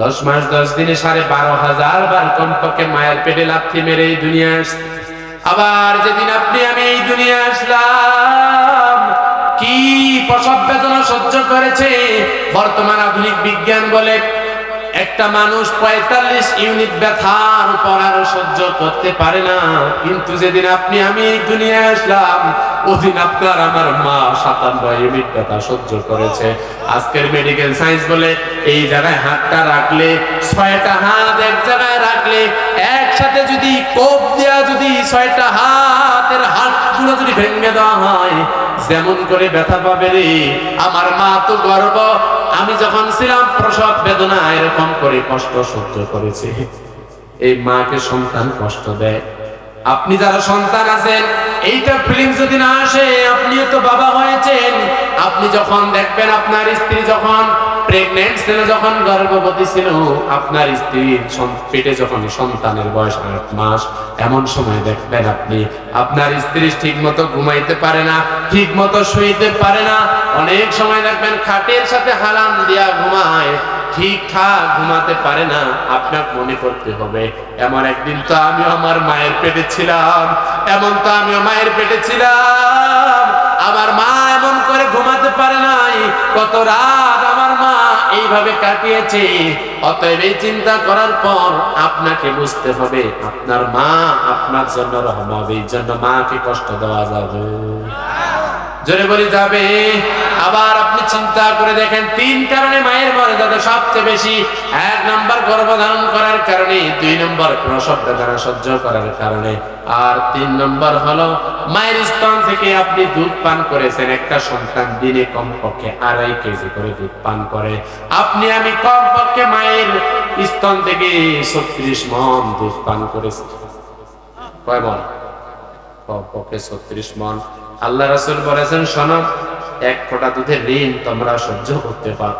দশ মাস, দশ দিনে সাড়ে বারো হাজার বার কমপক্ষে মায়ের পেটে লাথি মেরে এই দুনিয়া আসছে। আবার যেদিন আপনি, আমি এই দুনিয়া আসলাম, কি প্রসব বেদনা সহ্য করেছে? বর্তমান আধুনিক বিজ্ঞান বলে একটা মানুষ পঁয়তাল্লিশ ইউনিট ব্যথার উপর আর সহ্য করতে পারে না। কিন্তু যেদিন আপনি, আমি এই দুনিয়ায় আসলাম ওদিন আপনার আমার মা সাতান্ন ইউনিট ব্যথা সহ্য করেছে। আজকের মেডিকেল সায়েন্স বলে এই জায়গায় হাতটা রাখলে, ছয়টা হাত এক জায়গায় রাখলে, একসাথে যদি কোপ দেওয়া যদি ছয়টা হাতের হাতগুলো যদি ভেঙে দেওয়া হয়, যেমন করে ব্যথা পাবে রে। আমার মা তো গর্ব। আমি যখন ছিলাম, প্রসব বেদনা এরকম করে কষ্ট সহ্য করেছি। এই মাকে সন্তান কষ্ট দেয়। আপনি যারা সন্তান আছেন, এইটা ফিলিং যদি না আসে, আপনিও তো বাবা হয়েছেন। আপনি যখন দেখবেন আপনার স্ত্রী যখন প্রেগনেন্ট ছিল, যখন গর্ভবতী ছিল, আপনার স্ত্রীর পেটে যখন সন্তানের বয়স আট মাস, এমন সময় দেখবেন আপনি, আপনার স্ত্রী ঠিক মতো ঘুমাইতে পারে না ঠিক মতো শুইতে পারে না। অনেক সময় দেখবেন খাটের সাথে হালান দিয়া ঘুমায়। ঠিকঠাক ঘুমাতে পারে না আপনার মনে করতে হবে। এমন একদিন তো আমি আমার মায়ের পেটে ছিলাম, এমন তো আমিও মায়ের পেটে ছিলাম। আমার মা এমন করে ঘুমাতে পারে নাই, কত রাত আমার মা এইভাবে কাটিয়েছে। অতএব এই চিন্তা করার পর আপনাকে বুঝতে হবে, আপনার মা আপনার জন্য রহমত এই জন্য মাকে কষ্ট দেওয়া যাবে। জোরে বলি যাবে। আবার আপনি চিন্তা করে দেখেন, তিন কারণে মায়ের মর্যাদা সবচেয়ে বেশি। এক নম্বর গর্ভধারণ করার কারণে, দুই নম্বর প্রসব বেদনা সহ্য করার কারণে। আর তিন নম্বর হলো, মায়ের স্তন থেকে আপনি দুধ পান করেছেন, একটা সন্তান দিনে কমপক্ষে আড়াই কেজি করে দুধ পান করে। আপনি, আমি কমপক্ষে মায়ের স্তন থেকে ছত্রিশ মন দুধ পান করেছি। কয় মন কমপক্ষে ছত্রিশ মন আল্লাহ রাসূল বলেছেন, শোনো এক ফোঁটা দুধের ঋণ তোমরা সহ্য করতে পার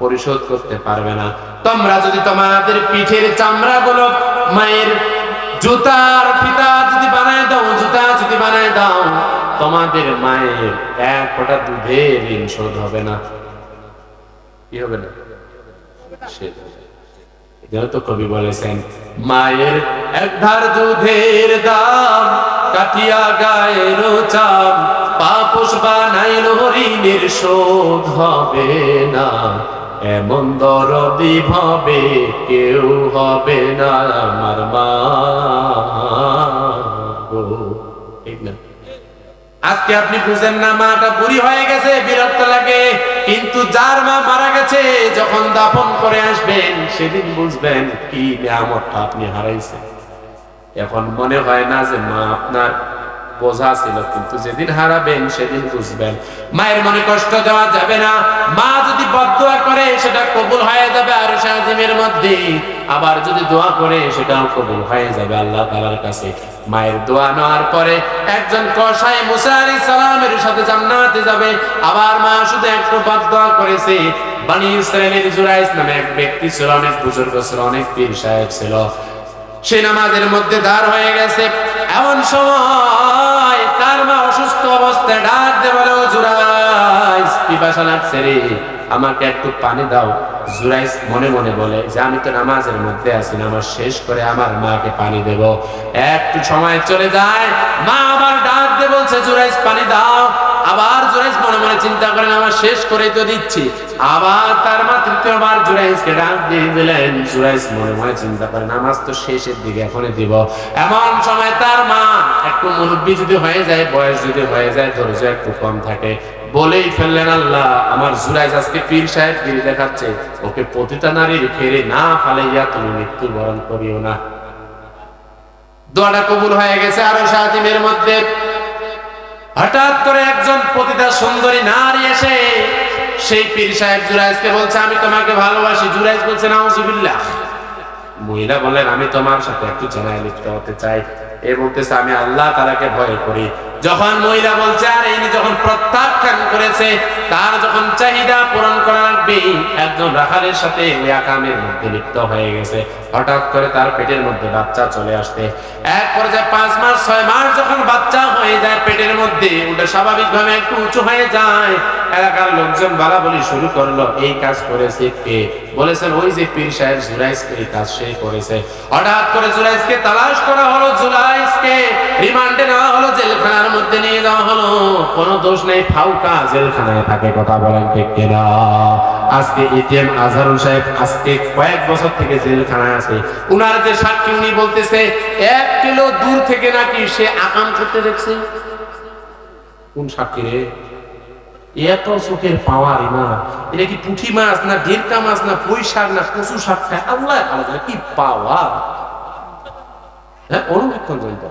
পরিশোধ করতে পারবে না। তোমরা যদি তোমাদের পিঠের চামড়া গুলো মায়ের জুতার ফিতা যদি বানায় দাও, জুতা যদি বানায় দাও, তোমাদের মায়ের এক ফোঁটা দুধের ঋণ শোধ হবে না। কি হবে না? তো কবি বলেছেন, মায়ের এক ধার দুধের দাম কাটিয়া গায়ের চাম। পাপুষ বানাইল ঋণের শোধ হবে না। এমন দরদি ভাবে কেউ হবে না আমার মা আজকে আপনি বুঝেন না, মাটা বুড়ি হয়ে গেছে, বিরক্ত লাগে। কিন্তু যার মা মারা গেছে, যখন দাফন করে আসবেন, সেদিন বুঝবেন কি নিয়ামতটা আপনি হারাইছেন। এখন মনে হয় না যে মা আপনার বোঝা ছিল, কিন্তু যেদিন হারাবেন সেদিন বুঝবেন। মায়ের মনে কষ্ট দেওয়া যাবে না। মা যদি বদুয়া করে, সেটা কবুল হয়ে যাবে আর সাজিমের মধ্যে। আবার যদি দোয়া করে, সেটাও কবুল হয়ে যাবে আল্লাহ তাআলার কাছে। মায়ের দোয়া নেওয়ার পরে একজন কসাই মুসা আলাইহিস সালামের সাথে জান্নাতে যাবে। আবার মা শুধু একটু বদুয়া করেছে। বানি ইসরায়েলের জুরাইস নামে এক ব্যক্তি ছিল, অনেক বুজুর্গ ছিল, অনেক পীর সাহেব ছিল। সে নামাজের মধ্যে দাঁড় হয়ে গেছে। এমন সময় তার মা অসুস্থ অবস্থায় ডাক দে বলে, "ও জুরাইস, পিপাসা লাগছে রে। আমাকে একটু পানি দাও। জুরাইস মনে মনে বলে, যে আমি তো নামাজের মধ্যে আছি, নামাজ শেষ করে আমার মাকে পানি দেব। একটু সময় চলে যায়। মা আবার ডাক দে বলছে, জুরাইস, পানি দাও। আবার জুরাইস মনে মনে চিন্তা করেন, আমার শেষ করেই তো দিচ্ছি। আবার তার মা তৃতীয়বার জুরাইসকে ডাক দিয়ে দিলেন জুরাইস মনে মনে চিন্তা করে, নামাজ তো শেষের দিকে, এখনই দিব। এমন সময় তার মা একটু মুরব্বী যদি হয়ে যায়, বয়স যদি হয়ে যায়, ধৈর্য একটু কম থাকে। বলেই ফেললেন, আল্লাহ, আমার জুরাইস আজকে পীর সাহেব গিরি দেখাচ্ছে। ওকে প্রতিটা নারীর ফেরে না ফালাইয়া তুমি মৃত্যুবরণ করিও না। দোয়াটা কবুল হয়ে গেছে আরও সাজিমের মধ্যে। হঠাৎ করে একজন পতিতা সুন্দরী নারী এসে সেই পীর সাহেব জুরাইজকে বলছে, আমি তোমাকে ভালোবাসি। জুরাইজ বলছে, নাউজুবিল্লাহ। মহিলা বলেন আমি তোমার সাথে একটু জানাই লিখতে হতে চাই। এ বলতেছে, আমি আল্লাহ তারাকে ভয় করি। যখন মহিলা বলছে, আর ইনি যখন প্রত্যাখ্যান করেছে, তার যখন চাহিদা পূরণ করা লাগবে, একজন রাখালের সাথে ওই মধ্যে লিপ্ত হয়ে গেছে। হঠাৎ করে তার পেটের মধ্যে বাচ্চা চলে আসতে এক পর্যায়ে পাঁচ মাস, ছয় মাস যখন বাচ্চা হয়ে যায়, পেটের মধ্যে ওটা স্বাভাবিকভাবে একটু উঁচু হয়ে যায়। এলাকার লোকজন বলা বলি শুরু করল, এই কাজ করেছে কে বলেছেন, ওই যে পীর সাহেব জুলাইসকে এই কাজ সে করেছে। হঠাৎ করে জুলাইসকে তালাশ করা হলো জুলাইসকে রিমান্ডে নেওয়া হলো, জেলখানার মধ্যে নিয়ে যাওয়া হলো। কোনো দোষ নেই, ফাউকা জেলখানায় থাকে, কথা বলেন ঠিক কিনা? আজকে এটিএম আজহারুল সাহেব আজকে কয়েক বছর থেকে জেলখানায় আছে। উনার যে সাক্ষী, উনি বলতেছে, এক কিলো দূর থেকে নাকি সে আকাম করতে দেখছে? কোন সাক্ষী রে? এত চোখের পাওয়ার না। এটা কি পুঁটি মাছ না ডেরকা মাছ না পুঁই শাক না কচু শাক খায় আল্লাহ আলাদা কি পাওয়া হ্যাঁ অনুবীক্ষণ যন্ত্র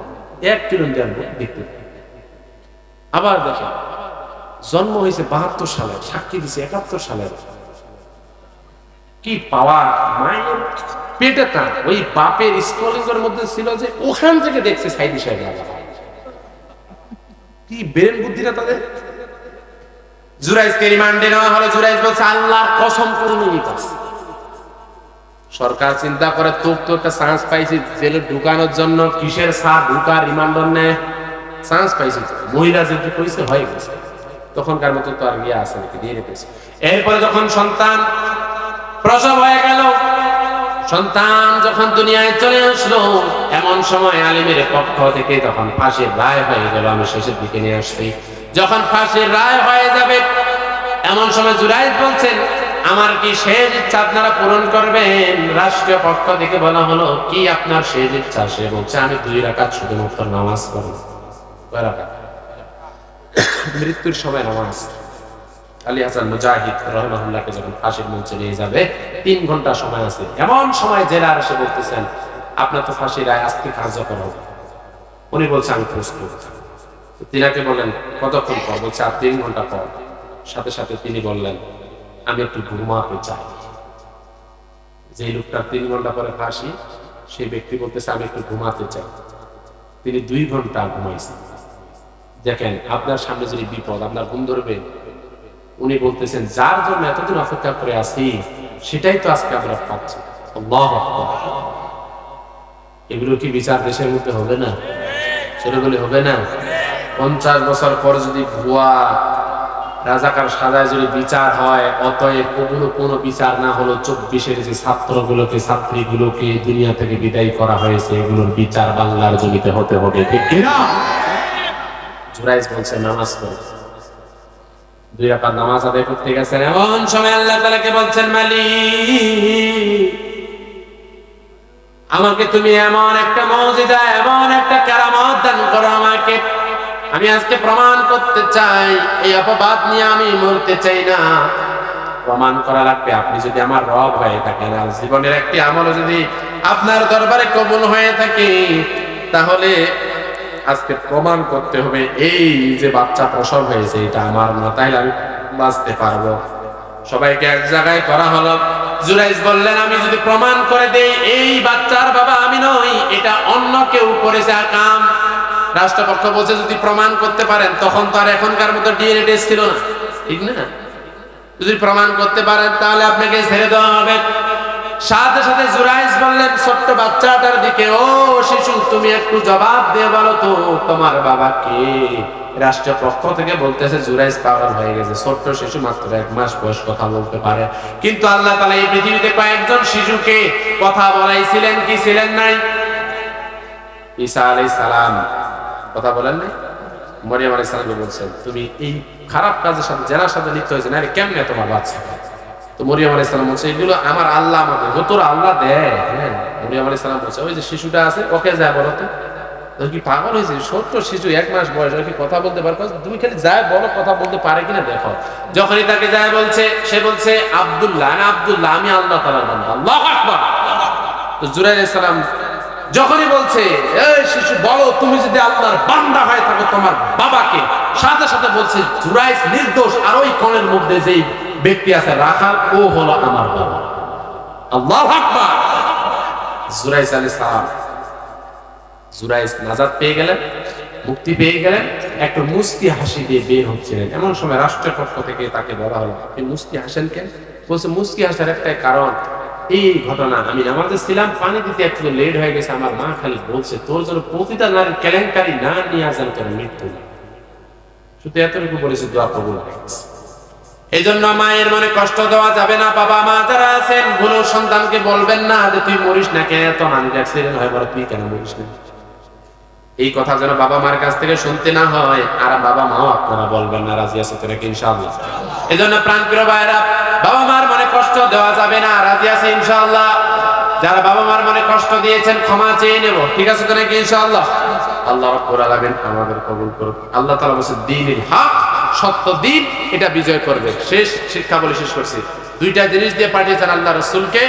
এক কিলো জানব দেখতে আবার দেখেন, জন্ম হয়েছে বাহাত্তর সালে, সাক্ষী দিছে একাত্তর সালে। কি পাওয়া মায়ের পেটে টান। ওই বাপের স্কলিংয়ের মধ্যে ছিল যে ওখান থেকে দেখছে সাইদি সাহেব। কি ব্রেন বুদ্ধিটা তাদের? জুরাইজকে রিমান্ডে নেওয়া হলো জুরাইজ বলছে, আল্লাহর কসম সরকার চিন্তা করে, তোর তো একটা চান্স জেলে ঢুকানোর জন্য কিসের নে। চান্স পাইছি, মহিলা যেহেতু করেছে হয়ে গেছে। তখনকার মতো তো আর ইয়ে আছে নাকি, দিয়ে রেখেছে। এরপরে যখন সন্তান প্রসব হয়ে গেল, সন্তান যখন দুনিয়ায় চলে আসলো, এমন সময় আলিমের পক্ষ থেকে যখন ফাঁসির রায় হয়ে গেল, আমি শেষের দিকে নিয়ে আসছি। যখন ফাঁসির রায় হয়ে যাবে, এমন সময় জুরাইদ বলছেন, আমার কি শেষ ইচ্ছা আপনারা পূরণ করবেন? রাষ্ট্রীয় পক্ষ থেকে বলা হলো, কি আপনার শেষ ইচ্ছা? সে বলছে, আমি দুই রাকাত শুধুমাত্র নামাজ পড়ব। মৃত্যুর সময় নামাজ। আলী হাসান মুজাহিদ রহমাহুল্লাহকে যখন ফাঁসির মঞ্চে নিয়ে যাবে, তিন ঘণ্টা সময় আছে। এমন সময় জেলার এসে বলতেছেন, আপনার তো ফাঁসির রায় আজকে কার্যকর হবে। উনি বলছে, আমি প্রস্তুত। তিনাকে বললেন, কতক্ষণ পর? বলছে, আর তিন ঘণ্টা পর। সাথে সাথে তিনি বললেন, আমি একটু ঘুমাতে চাই। যে লোকটা তিন ঘণ্টা পরে ফাঁসি সেই ব্যক্তি বলতেছে, আমি একটু ঘুমাতে চাই। তিনি দুই ঘণ্টা ঘুমাইছেন। দেখেন, আপনার সামনে যদি বিপদ, আপনার ঘুম ধরবে। উনি বলতেছেন, যার জন্য এতদিন অপেক্ষা করে আছি, সেটাই তো আজকে আমরা পাচ্ছি। এগুলো কি বিচার দেশের মধ্যে হবে না? সেগুলো হবে না? পঞ্চাশ বছর পর যদি ভুয়া রাজাকার সাজায় যদি বিচার হয়, অতএব ওগুলো কোনো বিচার না হলো চব্বিশের যে ছাত্রগুলোকে, ছাত্রীগুলোকে দুনিয়া থেকে বিদায় করা হয়েছে, এগুলোর বিচার বাংলার জমিতে হতে হবে জুরাইজ বলছে, নামাজ দুই রাকাত নামাজ আদায় করতে গেছেন, এমন সময় আল্লাহ তাআলাকে বলছেন, মালিক, আমাকে তুমি এমন একটা মৌজিদা এমন একটা কেরামত দান করো আমাকে। আমি আজকে প্রমাণ করতে চাই, এই অপবাদ নিয়ে আমি মরতে চাই না। প্রমাণ করা লাগবে, আপনি যদি আমার রব হয়ে থাকেন, আর জীবনের একটি আমল যদি আপনার দরবারে কবুল হয়ে থাকে, তাহলে আজকে প্রমাণ করতে হবে, এই যে বাচ্চা প্রসব হয়েছে, এটা আমার না তাইলে আমি বাঁচতে পারব। সবাইকে এক জায়গায় করা হলো জুরাইজ বললেন, আমি যদি প্রমাণ করে দেই, এই বাচ্চার বাবা আমি নই, এটা অন্য কেউ করেছে কাম রাষ্ট্রপক্ষ বলছে, যদি প্রমাণ করতে পারেন, তখন তো আর এখনকার মতো ডিএনএ টেস্ট ছিল না। ঠিক না? যদি প্রমাণ করতে পারেন, তাহলে আপনাকে ছেড়ে দেওয়া হবে। সাথে সাথে জুরাইজ বললেন, ছোট্ট বাচ্চাটার দিকে, ও শিশু, তুমি একটু জবাব দিয়ে বলো তো, তোমার বাবা কে? রাষ্ট্র পক্ষ থেকে বলতেছে জুরাইজ পাগল হয়ে গেছে। ছোট্ট শিশু মাত্র এক মাস বয়স, কথা বলতে পারে। কিন্তু আল্লাহ তালা এই পৃথিবীতে কয়েকজন শিশুকে কথা বলাইছিলেন, কি ছিলেন নাই? ঈসা আলাই সালাম কথা বলেন নাই? মরিয়াম আলাই সালামকে বলছেন, তুমি এই খারাপ কাজের সাথে, জেনার সাথে লিপ্ত হয়েছে না কেমনে তোমার বাচ্চা তো মরিয়াম আলাই সালাম বলছে, এগুলো আমার আল্লাহ আমাকে ও তোর আল্লাহ দেয়। হ্যাঁ মরিয়াম আলাই সালাম বলছে, ওই যে শিশুটা আছে, ওকে যায় বলো তো। কি পাগল হয়েছে? ছোট্ট শিশু, এক মাস বয়স কি কথা বলতে পারে? তুমি খালি যায় বলো, কথা বলতে পারে কিনা দেখো। যখনই তাকে যায় বলছে, সে বলছে, আব্দুল্লাহ আব্দুল্লাহ, আমি আল্লাহ বান্দা, আল্লাহ তো জুরাইল সালাম যখনই বলছে, এই শিশু, বলো, তুমি যদি আল্লাহর বান্দা হয়ে থাকো, তোমার বাবাকে। সাথে সাথে বলছে জুরাইস নির্দোষ, আর ওই কণের মধ্যে যেই ব্যক্তি আছে, রাখাল, ও হলো আমার বাবা। আল্লাহ আকবার। জুরাইস আলী সালাম। জুরাইস নাজাদ পেয়ে গেলেন, মুক্তি পেয়ে গেলেন, একটা মুস্তি হাসি দিয়ে বের হচ্ছিলেন। এমন সময় রাষ্ট্রের পক্ষ থেকে তাকে বলা হলো, আপনি মুস্কি হাসেন কেন? বলছে, মুস্কি হাসার একটাই কারণ এই ঘটনা। আমি নামাজে ছিলাম পানি দিতে একটু লেট হয়ে গেছে। আমার মা খালি বলছে, তোর জন্য প্রতিটা নারীর কেলেঙ্কারি না নিয়ে আসেন তোর মৃত্যু শুধু এতটুকু বলেছে, দোয়া কবুল এই জন্য মায়ের মনে কষ্ট দেওয়া যাবে না। বাবা মা যারা আছেন কোনো সন্তানকে বলবেন না যে তুই মরিস না। কেন এত অ্যাক্সিডেন্ট হয় বলে, তুই কেন মরিস না? এই কথা যেন বাবা মার কাছ থেকে শুনতে না হয়, আর বাবা মাও আপনারা বলবেন না, রাজি আছে তোরা ইনশাআল্লাহ? এই জন্য প্রাণপ্রিয় ভাইরা বাবা মার কষ্ট দেওয়া যাবে না, রাজি আছে ইনশাআল্লাহ। যারা বাবা মার মনে কষ্ট দিয়েছেন, ক্ষমা চেয়ে নেব। ঠিক আছে তো নাকি ইনশাআল্লাহ? আল্লাহ রাব্বুল আলামিন আমাদের কবুল করুন আল্লাহ তাআলা বলছে দ্বীনুল হক, সত্য দিন, এটা বিজয় করবে। শেষ শিক্ষা বলে শেষ করছি। দুইটা জিনিস দিয়ে পাঠিয়েছেন আল্লাহ রাসূলকে।